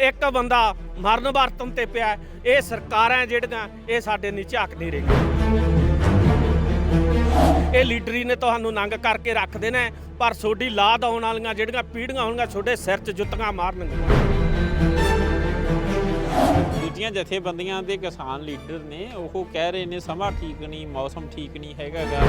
ਇੱਕ ਬੰਦਾ ਮਰਨ ਵਰਤਨ ਤੇ ਪਿਆ ਇਹ ਸਰਕਾਰਾਂ ਜਿਹੜੀਆਂ, ਇਹ ਸਾਡੇ ਨਹੀਂ ਝਾਕ ਨਹੀਂ ਰਹੀਆਂ ਇਹ ਲੀਡਰੀ ਨੇ ਤੁਹਾਨੂੰ ਨੰਗ ਕਰਕੇ ਰੱਖ ਦੇਣਾ ਪਰ ਤੁਹਾਡੀ ਲਾਦ ਆਉਣ ਵਾਲੀਆਂ ਜਿਹੜੀਆਂ ਪੀੜ੍ਹੀਆਂ ਹੋਣਗੀਆਂ, ਤੁਹਾਡੇ ਸਿਰ 'ਚ ਜੁੱਤੀਆਂ ਮਾਰਨਗੀਆਂ। ਦੂਜੀਆਂ ਜਥੇਬੰਦੀਆਂ ਦੇ ਕਿਸਾਨ ਲੀਡਰ ਨੇ, ਉਹ ਕਹਿ ਰਹੇ ਨੇ, ਸਮਾਂ ਠੀਕ ਨਹੀਂ, ਮੌਸਮ ਠੀਕ ਨਹੀਂ ਹੈਗਾਗਾ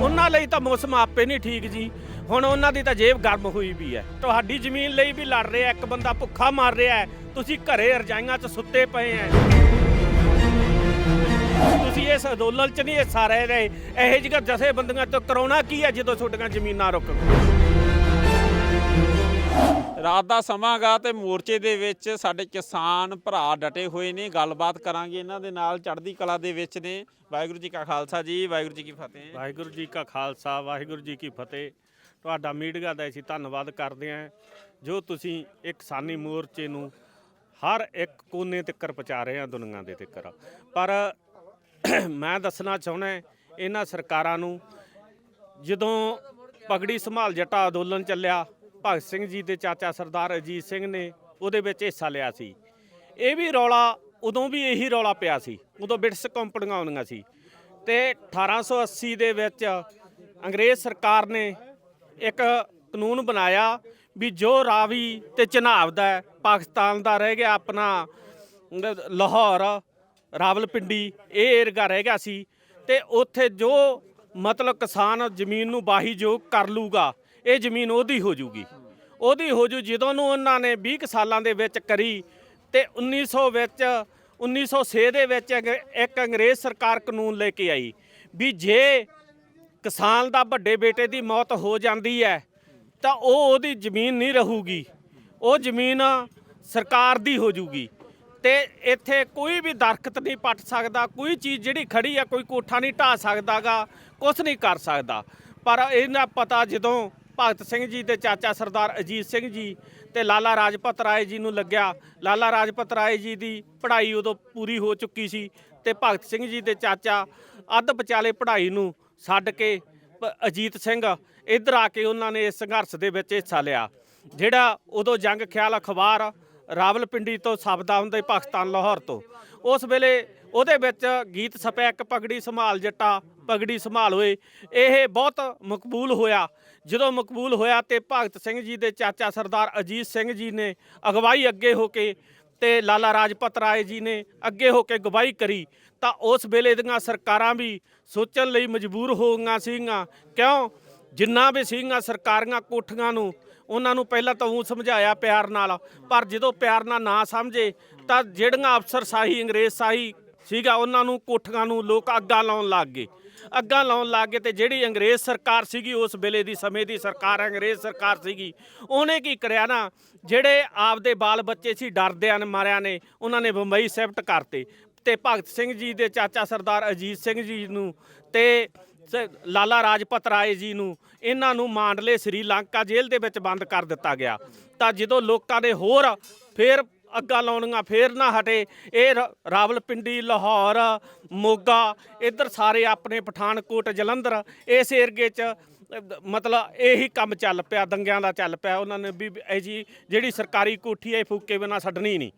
ਉਹਨਾਂ ਲਈ ਤਾਂ ਮੌਸਮ ਆਪੇ ਨਹੀਂ ਠੀਕ ਜੀ। ਹੁਣ ਉਹਨਾਂ ਦੀ ਤਾਂ ਜੇਬ ਗਰਮ ਹੋਈ ਵੀ ਹੈ। ਤੁਹਾਡੀ ਜ਼ਮੀਨ ਲਈ ਵੀ ਲੜ ਰਿਹਾ, ਇੱਕ ਬੰਦਾ ਭੁੱਖਾ ਮਰ ਰਿਹਾ ਹੈ। ਤੁਸੀਂ ਘਰੇ ਰਜਾਈਆਂ 'ਚ ਸੁੱਤੇ ਪਏ ਐ ਤੁਸੀਂ ਇਸ ਅੰਦੋਲਨ 'ਚ ਨਹੀਂ ਹਿੱਸਾ ਰਹਿ ਰਹੇ। ਇਹੋ ਜਿਹੀਆਂ ਜਥੇਬੰਦੀਆਂ ਤੋਂ ਕਰਾਉਣਾ ਕੀ ਹੈ ਜਦੋਂ ਤੁਹਾਡੀਆਂ ਜ਼ਮੀਨਾਂ ਰੁਕ ਗਈਆਂ? ਰਾਤ ਦਾ ਸਮਾਂਗਾ ਤੇ ਮੋਰਚੇ ਦੇ ਵਿੱਚ ਸਾਡੇ ਕਿਸਾਨ ਭਰਾ ਡਟੇ ਹੋਏ ਨੇ, ਗੱਲਬਾਤ ਕਰਾਂਗੇ ਇਹਨਾਂ ਦੇ ਨਾਲ, ਚੜ੍ਹਦੀ ਕਲਾ ਦੇ ਵਿੱਚ ਨੇ। ਵਾਹਿਗੁਰੂ ਜੀ ਕਾ ਖਾਲਸਾ ਜੀ, ਵਾਹਿਗੁਰੂ ਜੀ ਕੀ ਫਤਿਹ। ਵਾਹਿਗੁਰੂ ਜੀ ਕਾ ਖਾਲਸਾ, ਵਾਹਿਗੁਰੂ ਜੀ ਕੀ ਫਤਿਹ। ਤੁਹਾਡਾ ਮੀਡੀਆ ਦਾ ਅਸੀਂ ਧੰਨਵਾਦ ਕਰਦੇ ਹਾਂ, ਜੋ ਤੁਸੀਂ ਇੱਕ ਕਿਸਾਨੀ ਮੋਰਚੇ ਨੂੰ ਹਰ ਇੱਕ ਕੋਨੇ ਤੱਕ ਪਹੁੰਚਾ ਰਹੇ ਆ ਦੁਨੀਆ ਦੇ ਤੱਕ ਪਰ ਮੈਂ ਦੱਸਣਾ ਚਾਹੁੰਦਾ ਇਹਨਾਂ ਸਰਕਾਰਾਂ ਨੂੰ ਜਦੋਂ ਪਗੜੀ ਸੰਭਾਲ ਜੱਟਾ ਅੰਦੋਲਨ ਚੱਲਿਆ ਭਗਤ ਸਿੰਘ ਜੀ ਦੇ ਚਾਚਾ ਸਰਦਾਰ ਅਜੀਤ ਸਿੰਘ ਨੇ ਉਹਦੇ ਵਿੱਚ ਹਿੱਸਾ ਲਿਆ ਸੀ। ਇਹ ਵੀ ਰੌਲਾ ਉਦੋਂ ਵੀ ਇਹੀ ਰੌਲਾ ਪਿਆ ਸੀ, ਉਦੋਂ ਬਿਟਸ ਕੰਪਨੀਆਂ ਆਉਂਦੀਆਂ ਸੀ। ਤੇ 1880 ਦੇ ਵਿੱਚ ਅੰਗਰੇਜ਼ ਸਰਕਾਰ ਨੇ ਇੱਕ ਕਾਨੂੰਨ ਬਣਾਇਆ ਵੀ ਜੋ ਰਾਵੀ ਤੇ ਚਨਾਬ ਦਾ ਪਾਕਿਸਤਾਨ ਦਾ ਰਹਿ ਗਿਆ ਆਪਣਾ ਲਾਹੌਰ, ਰਾਵਲਪਿੰਡੀ, ਇਹ ਏਰੀਆ ਰਹਿ ਗਿਆ ਸੀ। ਤੇ ਉੱਥੇ ਜੋ ਮਤਲਬ ਕਿਸਾਨ ਜ਼ਮੀਨ ਨੂੰ ਬਾਹੀ ਜੋ ਕਰ ਲੂਗਾ ਇਹ ਜ਼ਮੀਨ ਉਹਦੀ ਹੋ ਜੂਗੀ। ਉਹਦੀ ਹੋ ਜੂ ਜਦੋਂ ਨੂੰ ਉਹਨਾਂ ਨੇ 20 ਕੁ ਸਾਲਾਂ ਦੇ ਵਿੱਚ ਕਰੀ ਤੇ 1900 ਵਿੱਚ 1906 ਦੇ ਵਿੱਚ ਅੰਗ- ਇੱਕ ਅੰਗਰੇਜ਼ ਸਰਕਾਰ ਕਾਨੂੰਨ ਲੈ ਕੇ ਆਈ ਵੀ ਜੇ ਕਿਸਾਨ ਦਾ ਵੱਡੇ ਬੇਟੇ ਦੀ ਮੌਤ ਹੋ ਜਾਂਦੀ ਹੈ, ਤਾਂ ਉਹ ਉਹਦੀ ਜ਼ਮੀਨ ਨਹੀਂ ਰਹੂਗੀ। ਉਹ ਜ਼ਮੀਨ ਸਰਕਾਰ ਦੀ ਹੋ ਜੂਗੀ। ਤੇ ਇੱਥੇ ਕੋਈ ਵੀ ਦਰਖਤ ਨਹੀਂ ਪੱਟ ਸਕਦਾ, ਕੋਈ ਚੀਜ਼ ਜਿਹੜੀ ਖੜੀ ਆ, ਕੋਈ ਕੋਠਾ ਨਹੀਂ ਢਾ ਸਕਦਾਗਾ ਕੁਝ ਨਹੀਂ ਕਰ ਸਕਦਾ। ਪਰ ਇਹਨਾਂ ਪਤਾ ਜਦੋਂ ਭਗਤ ਸਿੰਘ ਜੀ ਦੇ ਚਾਚਾ ਸਰਦਾਰ ਅਜੀਤ ਸਿੰਘ ਜੀ ਤੇ ਲਾਲਾ ਰਾਜਪਤ ਰਾਏ ਜੀ ਨੂੰ ਲੱਗਿਆ। ਲਾਲਾ ਰਾਜਪਤ ਰਾਏ ਜੀ ਦੀ ਪੜ੍ਹਾਈ ਉਦੋਂ ਪੂਰੀ ਹੋ ਚੁੱਕੀ ਸੀ ਤੇ ਭਗਤ ਸਿੰਘ ਜੀ ਦੇ ਚਾਚਾ ਅੱਧ ਵਿਚਾਲੇ ਪੜ੍ਹਾਈ ਨੂੰ ਛੱਡ ਕੇ ਪ- ਅਜੀਤ ਸਿੰਘ ਇੱਧਰ ਆ ਕੇ ਉਹਨਾਂ ਨੇ ਇਸ ਸੰਘਰਸ਼ ਦੇ ਵਿੱਚ ਹਿੱਸਾ ਲਿਆ। ਜਿਹੜਾ ਉਦੋਂ ਜੰਗ ਖਿਆਲ ਅਖਬਾਰ ਰਾਵਲਪਿੰਡੀ ਤੋਂ ਛਪਦਾ ਹੁੰਦਾ ਪਾਕਿਸਤਾਨ ਲਾਹੌਰ ਤੋਂ। ਉਸ ਵੇਲੇ ਉਹਦੇ ਵਿੱਚ ਗੀਤ ਛਪਿਆ ਇੱਕ ਪਗੜੀ ਸੰਭਾਲ ਜੱਟਾ, ਪਗੜੀ ਸੰਭਾਲ ਹੋਏ ਇਹ ਬਹੁਤ ਮਕਬੂਲ ਹੋਇਆ। ਜਦੋਂ ਮਕਬੂਲ ਹੋਇਆ ਤੇ ਭਗਤ ਸਿੰਘ ਜੀ ਦੇ ਚਾਚਾ ਸਰਦਾਰ ਅਜੀਤ ਸਿੰਘ ਜੀ ਨੇ ਅਗਵਾਈ ਅੱਗੇ ਹੋ ਕੇ ਤੇ ਲਾਲਾ ਰਾਜਪਤ ਰਾਏ ਜੀ ਨੇ ਅੱਗੇ ਹੋ ਕੇ ਗਵਾਹੀ ਕਰੀ, ਤਾਂ ਉਸ ਵੇਲੇ ਦੀਆਂ ਸਰਕਾਰਾਂ ਵੀ ਸੋਚਣ ਲਈ ਮਜਬੂਰ ਹੋ ਗਈਆਂ ਸੀਗੀਆਂ। ਕਿਉਂ? ਜਿੰਨਾ ਵੀ ਸੀਗੀਆਂ ਸਰਕਾਰੀਆਂ ਕੋਠੀਆਂ ਨੂੰ, ਉਹਨਾਂ ਨੂੰ ਪਹਿਲਾਂ ਤਾਂ ਉਹ ਸਮਝਾਇਆ ਪਿਆਰ ਨਾਲ, ਪਰ ਜਦੋਂ ਪਿਆਰ ਨਾਲ ਨਾ ਸਮਝੇ, ਤਾਂ ਜਿਹੜੀਆਂ ਅਫਸਰ ਸਾਹੀ ਅੰਗਰੇਜ਼ ਸਾਹੀ ਸੀਗਾ, ਉਹਨਾਂ ਨੂੰ ਕੋਠੀਆਂ ਨੂੰ ਲੋਕ ਅੱਗਾ ਲਾਉਣ ਲੱਗ ਗਏ। ਅੱਗਾਂ ਲਾਉਣ ਲੱਗ ਗਏ ਤੇ ਜਿਹੜੀ ਅੰਗਰੇਜ਼ ਸਰਕਾਰ ਸੀਗੀ, ਉਸ ਵੇਲੇ ਦੀ ਸਮੇਂ ਦੀ ਸਰਕਾਰ, ਅੰਗਰੇਜ਼ ਸਰਕਾਰ ਸੀਗੀ, ਉਹਨੇ ਕੀ ਕਰਿਆ ਨਾ, ਜਿਹੜੇ ਆਪਦੇ ਬਾਲ ਬੱਚੇ ਸੀ ਡਰਦਿਆਂ ਨੇ ਮਾਰਿਆਂ ਨੇ, ਉਹਨਾਂ ਨੇ ਬੰਬਈ ਸ਼ਿਫਟ ਕਰਤੇ। ਤੇ ਭਗਤ ਸਿੰਘ ਜੀ ਦੇ ਚਾਚਾ ਸਰਦਾਰ ਅਜੀਤ ਸਿੰਘ ਜੀ ਨੂੰ ਤੇ ਸ- ਲਾਲਾ ਰਾਜਪਤ ਰਾਏ ਜੀ ਨੂੰ, ਇਹਨਾਂ ਨੂੰ ਮਾਂਡਲੇ ਸ੍ਰੀਲੰਕਾ ਜੇਲ੍ਹ ਦੇ ਵਿੱਚ ਬੰਦ ਕਰ ਦਿੱਤਾ ਗਿਆ। ਤਾਂ ਜਦੋਂ ਲੋਕਾਂ ਨੇ ਹੋਰ ਫਿਰ ਅੱਗਾ ਲਾਉਣੀਆਂ, ਫੇਰ ਨਾ ਹਟੇ। ਇਹ ਰ- ਰਾਵਲਪਿੰਡੀ, ਲਾਹੌਰ, ਮੋਗਾ, ਇੱਧਰ ਸਾਰੇ ਆਪਣੇ ਪਠਾਨਕੋਟ, ਜਲੰਧਰ, ਇਸ ਏਰੀਏ 'ਚ ਮਤਲਬ ਇਹੀ ਕੰਮ ਚੱਲ ਪਿਆ, ਦੰਗਿਆਂ ਦਾ ਚੱਲ ਪਿਆ। ਉਹਨਾਂ ਨੇ ਵੀ ਇਹ ਜੀ, ਜਿਹੜੀ ਸਰਕਾਰੀ ਕੋਠੀ ਹੈ, ਇਹ ਫੂਕੇ ਬਿਨਾ ਛੱਡਣੀ ਨਹੀਂ।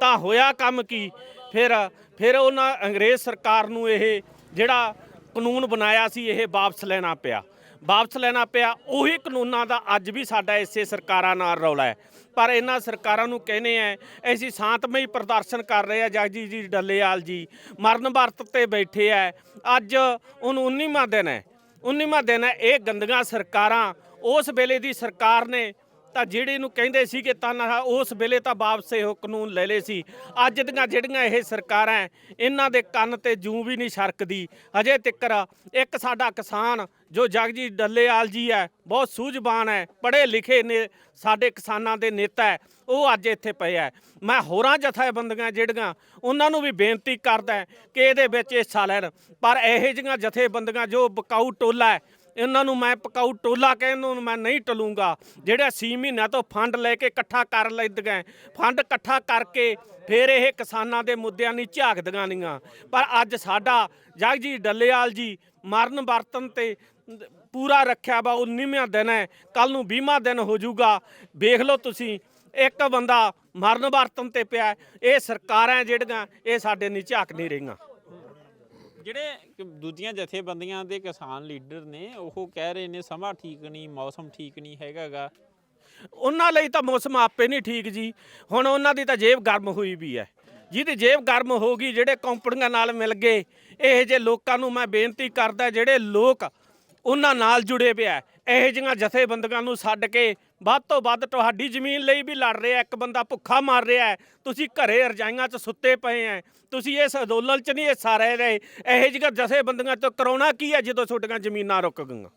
ਤਾਂ ਹੋਇਆ ਕੰਮ ਕੀ? ਫਿਰ ਫਿਰ ਉਹਨਾਂ ਅੰਗਰੇਜ਼ ਸਰਕਾਰ ਨੂੰ ਇਹ ਜਿਹੜਾ ਕਾਨੂੰਨ ਬਣਾਇਆ ਸੀ, ਇਹ ਵਾਪਸ ਲੈਣਾ ਪਿਆ। ਵਾਪਸ ਲੈਣਾ ਪਿਆ, ਉਹੀ ਕਾਨੂੰਨਾਂ ਦਾ ਅੱਜ ਵੀ ਸਾਡਾ ਇਸੇ ਸਰਕਾਰਾਂ ਨਾਲ ਰੌਲਾ ਹੈ। ਪਰ ਇਹਨਾਂ ਸਰਕਾਰਾਂ ਨੂੰ ਕਹਿੰਦੇ ਆ, ਅਸੀਂ ਸ਼ਾਂਤਮਈ ਪ੍ਰਦਰਸ਼ਨ ਕਰ ਰਹੇ ਆ, ਜਗਜੀਤ ਜੀ ਡੱਲੇਵਾਲ ਜੀ, ਮਰਨ ਵਰਤ ਤੇ ਬੈਠੇ ਆ। ਅੱਜ ਉਹਨੂੰ 19ਵਾਂ ਦਿਨ ਹੈ 19ਵਾਂ ਦਿਨ ਹੈ, ਇਹ ਗੰਦੀਆਂ ਸਰਕਾਰਾਂ ਉਸ ਵੇਲੇ ਦੀ ਸਰਕਾਰ ਨੇ ਤਾਂ ਜਿਹੜੇ ਨੂੰ ਕਹਿੰਦੇ ਸੀ ਕਿ ਤਾਨਾ ਉਸ ਵੇਲੇ ਤਾਂ ਵਾਪਸ ਇਹੋ ਕਾਨੂੰਨ ਲੈ ਲਏ ਸੀ। ਅੱਜ ਦੀਆਂ ਜਿਹੜੀਆਂ ਇਹ ਸਰਕਾਰਾਂ ਇਹਨਾਂ ਦੇ ਕੰਨ ਤੇ ਜੂੰ ਵੀ ਨਹੀਂ ਛਰਕਦੀ। ਅਜੇ ਤਿੱਕਰ ਇੱਕ ਸਾਡਾ ਕਿਸਾਨ ਜੋ ਜਗਜੀਤ ਡੱਲੇਵਾਲ ਜੀ ਹੈ ਬਹੁਤ ਸੂਝਵਾਨ ਹੈ ਪੜ੍ਹੇ ਲਿਖੇ ਨੇ, ਸਾਡੇ ਕਿਸਾਨਾਂ ਦੇ ਨੇਤਾ ਹੈ ਉਹ ਅੱਜ ਇੱਥੇ ਪਏ ਹੈ ਮੈਂ ਹੋਰਾਂ ਜਥੇਬੰਦੀਆਂ ਜਿਹੜੀਆਂ, ਉਹਨਾਂ ਨੂੰ ਵੀ ਬੇਨਤੀ ਕਰਦਾ ਕਿ ਇਹਦੇ ਵਿੱਚ ਹਿੱਸਾ ਲੈਣ। ਪਰ ਇਹੋ ਜਿਹੀਆਂ ਜਥੇਬੰਦੀਆਂ ਜੋ ਬਕਾਊ ਟੋਲਾ ਹੈ ਇਹਨਾਂ ਨੂੰ ਮੈਂ ਪਕਾਊ ਟੋਲਾ ਕਹਿਣ ਨੂੰ ਮੈਂ ਨਹੀਂ ਟਲੂੰਗਾ। ਜਿਹੜਾ 6 ਮਹੀਨਿਆਂ ਤੋਂ ਫੰਡ ਲੈ ਕੇ ਇਕੱਠਾ ਕਰ ਲੈਂਦੀਆਂ ਫੰਡ ਇਕੱਠਾ ਕਰਕੇ ਫਿਰ ਇਹ ਕਿਸਾਨਾਂ ਦੇ ਮੁੱਦਿਆਂ ਨਹੀਂ ਝਾਕਦੀਆਂ ਨਹੀਂਆਂ ਪਰ ਅੱਜ ਸਾਡਾ ਜਗਜੀਤ ਡੱਲੇਵਾਲ ਜੀ ਮਰਨ ਵਰਤਨ ਤੇ ਪੂਰਾ ਰੱਖਿਆ ਵਾ 19ਵਾਂ ਦਿਨ ਹੈ ਕੱਲ ਨੂੰ 20ਵਾਂ ਦਿਨ ਹੋ ਜਾਊਗਾ। ਵੇਖ ਲਓ ਤੁਸੀਂ, ਇੱਕ ਬੰਦਾ ਮਰਨ ਵਰਤਨ ਤੇ ਪਿਆ, ਇਹ ਸਰਕਾਰਾਂ ਜਿਹੜੀਆਂ, ਇਹ ਸਾਡੇ ਨਹੀਂ ਝਾਕ ਨਹੀਂ ਰਹੀਆਂ। ਜਿਹੜੇ ਕ- ਦੂਜੀਆਂ ਜਥੇਬੰਦੀਆਂ ਦੇ ਕਿਸਾਨ ਲੀਡਰ ਨੇ, ਉਹ ਕਹਿ ਰਹੇ ਨੇ ਸਮਾਂ ਠੀਕ ਨਹੀਂ, ਮੌਸਮ ਠੀਕ ਨਹੀਂ ਹੈਗਾਗਾ। ਉਹਨਾਂ ਲਈ ਤਾਂ ਮੌਸਮ ਆਪੇ ਨਹੀਂ ਠੀਕ ਜੀ। ਹੁਣ ਉਹਨਾਂ ਦੀ ਤਾਂ ਜੇਬ ਗਰਮ ਹੋਈ ਵੀ ਹੈ ਜਿਹਦੀ ਜੇਬ ਗਰਮ ਹੋ ਗਈ, ਜਿਹੜੇ ਕੰਪਨੀਆਂ ਨਾਲ ਮਿਲ ਗਏ, ਇਹ ਜੇ ਲੋਕਾਂ ਨੂੰ ਮੈਂ ਬੇਨਤੀ ਕਰਦਾ, ਜਿਹੜੇ ਲੋਕ ਉਹਨਾਂ ਨਾਲ ਜੁੜੇ ਪਿਆ ਇਹੋ ਜਿਹੀਆਂ ਜਥੇਬੰਦੀਆਂ ਨੂੰ ਛੱਡ ਕੇ ਵੱਧ ਤੋਂ ਵੱਧ ਤੁਹਾਡੀ ਜ਼ਮੀਨ ਲਈ ਵੀ ਲੜ ਰਿਹਾ ਇੱਕ ਬੰਦਾ ਭੁੱਖਾ ਮਰ ਰਿਹਾ ਹੈ ਤੁਸੀਂ ਘਰੇ ਰਜਾਈਆਂ 'ਚ ਸੁੱਤੇ ਪਏ ਐ ਤੁਸੀਂ ਇਸ ਅੰਦੋਲਨ 'ਚ ਨਹੀਂ ਹਿੱਸਾ ਰਹਿ ਰਹੇ ਇਹੋ ਜਿਹੀਆਂ ਜਥੇਬੰਦੀਆਂ ਤੋਂ ਕਰਾਉਣਾ ਕੀ ਹੈ ਜਦੋਂ ਤੁਹਾਡੀਆਂ ਜ਼ਮੀਨਾਂ ਰੁਕ ਗਈਆਂ?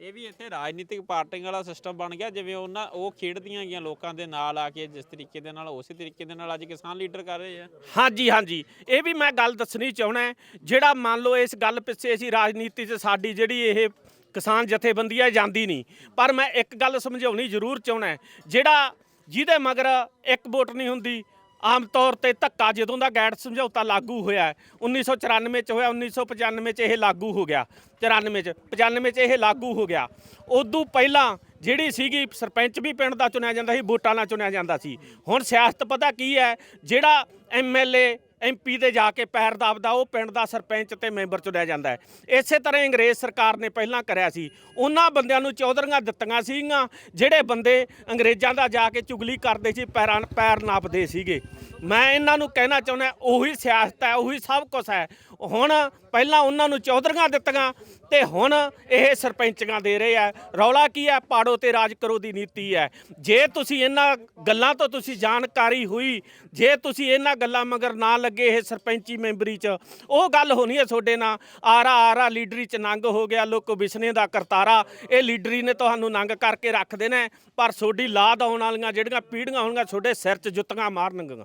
ਇਹ ਵੀ ਇੱਥੇ ਰਾਜਨੀਤਿਕ ਪਾਰਟੀਆਂ ਵਾਲਾ ਸਿਸਟਮ ਬਣ ਗਿਆ ਜਿਵੇਂ ਉਹਨਾਂ ਉਹ ਖੇਡਦੀਆਂ ਗਈਆਂ ਲੋਕਾਂ ਦੇ ਨਾਲ ਆ ਕੇ ਜਿਸ ਤਰੀਕੇ ਦੇ ਨਾਲ ਉਸੇ ਤਰੀਕੇ ਦੇ ਨਾਲ ਅੱਜ ਕਿਸਾਨ ਲੀਡਰ ਕਰ ਰਹੇ ਆ। ਹਾਂਜੀ ਹਾਂਜੀ। ਇਹ ਵੀ ਮੈਂ ਗੱਲ ਦੱਸਣੀ ਚਾਹਣਾ ਜਿਹੜਾ ਮੰਨ ਲਓ ਇਸ ਗੱਲ ਪਿੱਛੇ ਅਸੀਂ ਰਾਜਨੀਤੀ 'ਚ ਸਾਡੀ ਜਿਹੜੀ ਇਹ ਕਿਸਾਨ ਜਥੇਬੰਦੀ ਹੈ ਜਾਂਦੀ ਨਹੀਂ। ਪਰ ਮੈਂ ਇੱਕ ਗੱਲ ਸਮਝਾਉਣੀ ਜ਼ਰੂਰ ਚਾਹਣਾ ਜਿਹੜਾ ਜਿਹਦੇ ਮਗਰ ਇੱਕ ਵੋਟ ਨਹੀਂ ਹੁੰਦੀ ਆਮ ਤੌਰ ਤੇ ਧੱਕਾ ਜਦੋਂ ਦਾ ਗੈਟ ਸਮਝੌਤਾ ਲਾਗੂ ਹੋਇਆ ਹੈ, 1994 ਚ ਹੋਇਆ 1995 ਚ ਇਹ ਲਾਗੂ ਹੋ ਗਿਆ 94 ਚ 95 ਚ ਇਹ ਲਾਗੂ ਹੋ ਗਿਆ। ਉਦੋਂ ਪਹਿਲਾਂ ਜਿਹੜੀ ਸੀਗੀ ਸਰਪੰਚ ਵੀ ਪਿੰਡ ਦਾ ਚੁਣਿਆ ਜਾਂਦਾ ਸੀ ਵੋਟਾਂ ਨਾਲ ਚੁਣਿਆ ਜਾਂਦਾ ਸੀ। ਹੁਣ ਸਿਆਸਤ ਪਤਾ ਕੀ ਹੈ ਜਿਹੜਾ ਐਮਐਲਏ ਐਮਪੀ ਦੇ ਜਾ ਕੇ ਪੈਰ ਦਬਦਾ ਉਹ ਪਿੰਡ ਦਾ ਸਰਪੰਚ ਤੇ ਮੈਂਬਰ ਚੁਣਿਆ ਜਾਂਦਾ ਹੈ। ਇਸੇ ਤਰ੍ਹਾਂ ਅੰਗਰੇਜ਼ ਸਰਕਾਰ ਨੇ ਪਹਿਲਾਂ ਕਰਿਆ ਸੀ। ਉਹਨਾਂ ਬੰਦਿਆਂ ਨੂੰ ਚੌਧਰੀਆਂ ਦਿੱਤੀਆਂ ਸੀਗੀਆਂ, ਜਿਹੜੇ ਬੰਦੇ ਅੰਗਰੇਜ਼ਾਂ ਦਾ ਜਾ ਕੇ ਚੁਗਲੀ ਕਰਦੇ ਸੀ, ਪੈਰਾਂ ਪੈਰ ਨਾਪਦੇ ਸੀਗੇ। ਮੈਂ ਇਹਨਾਂ ਨੂੰ ਕਹਿਣਾ ਚਾਹੁੰਦਾ, ਉਹੀ ਸਿਆਸਤ ਹੈ, ਉਹੀ ਸਭ ਕੁਝ ਹੈ। ਹੁਣ ਪਹਿਲਾਂ ਉਹਨਾਂ ਨੂੰ ਚੌਧਰੀਆਂ ਦਿੱਤੀਆਂ ਤੇ ਹੁਣ ਇਹ ਸਰਪੰਚਾਂ ਦੇ ਰਹੇ ਆ। ਰੌਲਾ ਕੀ ਹੈ ਪਾੜੋ ਤੇ ਰਾਜ ਕਰੋ ਦੀ ਨੀਤੀ ਹੈ ਜੇ ਤੁਸੀਂ ਇਹਨਾਂ ਗੱਲਾਂ ਤੋਂ ਤੁਸੀਂ ਜਾਣਕਾਰੀ ਹੋਈ, ਜੇ ਤੁਸੀਂ ਇਹਨਾਂ ਗੱਲਾਂ ਮਗਰ ਨਾ ਲੱਗੇ ਇਹ ਸਰਪੰਚੀ ਮੈਂਬਰੀ ਚ, ਉਹ ਗੱਲ ਹੋਣੀ ਹੈ ਤੁਹਾਡੇ ਨਾਲ। ਆਰਾ ਆਰਾ ਲੀਡਰੀ ਚ ਨੰਗ ਹੋ ਗਿਆ, ਲੋਕੋ ਵਿਸਨੇ ਦਾ ਕਰਤਾਰਾ। ਇਹ ਲੀਡਰੀ ਨੇ ਤੁਹਾਨੂੰ ਨੰਗ ਕਰਕੇ ਰੱਖ ਦੇਣਾ ਪਰ ਤੁਹਾਡੀ ਲਾਦ ਆਉਣ ਵਾਲੀਆਂ ਜਿਹੜੀਆਂ ਪੀੜ੍ਹੀਆਂ ਹੋਣਗੀਆਂ, ਤੁਹਾਡੇ ਸਿਰ 'ਚ ਜੁੱਤੀਆਂ ਮਾਰਨਗੀਆਂ।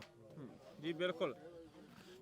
ਜੀ, ਬਿਲਕੁਲ।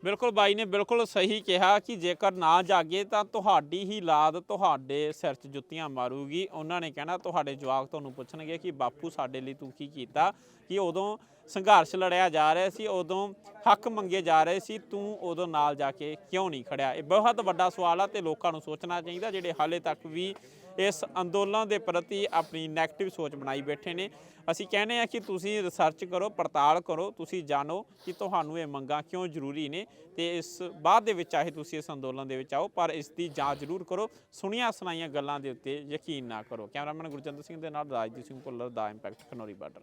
ਬਿਲਕੁਲ ਬਾਈ ਨੇ ਬਿਲਕੁਲ ਸਹੀ ਕਿਹਾ ਕਿ ਜੇਕਰ ਨਾ ਜਾਗੇ ਤਾਂ ਤੁਹਾਡੀ ਹੀ ਲਾਦ ਤੁਹਾਡੇ ਸਿਰ 'ਚ ਜੁੱਤੀਆਂ ਮਾਰੂਗੀ। ਉਹਨਾਂ ਨੇ ਕਹਿਣਾ, ਤੁਹਾਡੇ ਜਵਾਕ ਤੁਹਾਨੂੰ ਪੁੱਛਣਗੇ ਕਿ ਬਾਪੂ ਸਾਡੇ ਲਈ ਤੂੰ ਕੀ ਕੀਤਾ? ਕਿ ਉਦੋਂ ਸੰਘਰਸ਼ ਲੜਿਆ ਜਾ ਰਿਹਾ ਸੀ, ਉਦੋਂ ਹੱਕ ਮੰਗੇ ਜਾ ਰਹੇ ਸੀ, ਤੂੰ ਉਦੋਂ ਨਾਲ ਜਾ ਕੇ ਕਿਉਂ ਨਹੀਂ ਖੜਿਆ? ਇਹ ਬਹੁਤ ਵੱਡਾ ਸਵਾਲ ਆ ਤੇ ਲੋਕਾਂ ਨੂੰ ਸੋਚਣਾ ਚਾਹੀਦਾ, ਜਿਹੜੇ ਹਾਲੇ ਤੱਕ ਵੀ ਇਸ ਅੰਦੋਲਨ ਦੇ ਪ੍ਰਤੀ ਆਪਣੀ ਨੈਗੇਟਿਵ ਸੋਚ ਬਣਾਈ ਬੈਠੇ ਨੇ। ਅਸੀਂ ਕਹਿੰਦੇ ਆ ਕਿ ਤੁਸੀਂ ਰਿਸਰਚ ਕਰੋ, ਪੜਤਾਲ ਕਰੋ, ਤੁਸੀਂ ਜਾਣੋ ਕਿ ਤੁਹਾਨੂੰ ਇਹ ਮੰਗਾਂ ਕਿਉਂ ਜ਼ਰੂਰੀ ਨੇ ਤੇ ਇਸ ਬਾਅਦ ਦੇ ਵਿੱਚ ਚਾਹੇ ਤੁਸੀਂ ਇਸ ਅੰਦੋਲਨ ਦੇ ਵਿੱਚ ਆਓ, ਪਰ ਇਸ ਦੀ ਜਾਂਚ ਜ਼ਰੂਰ ਕਰੋ, ਸੁਣੀਆਂ ਸੁਣਾਈਆਂ ਗੱਲਾਂ ਦੇ ਉੱਤੇ ਯਕੀਨ ਨਾ ਕਰੋ। ਕੈਮਰਾਮੈਨ ਗੁਰਜੰਦਰ ਸਿੰਘ ਦੇ ਨਾਲ ਰਾਜਦੀਪ ਸਿੰਘ ਭੁੱਲਰ ਦਾ ਇੰਪੈਕਟ ਖਨੌਰੀ ਬਾਰਡਰ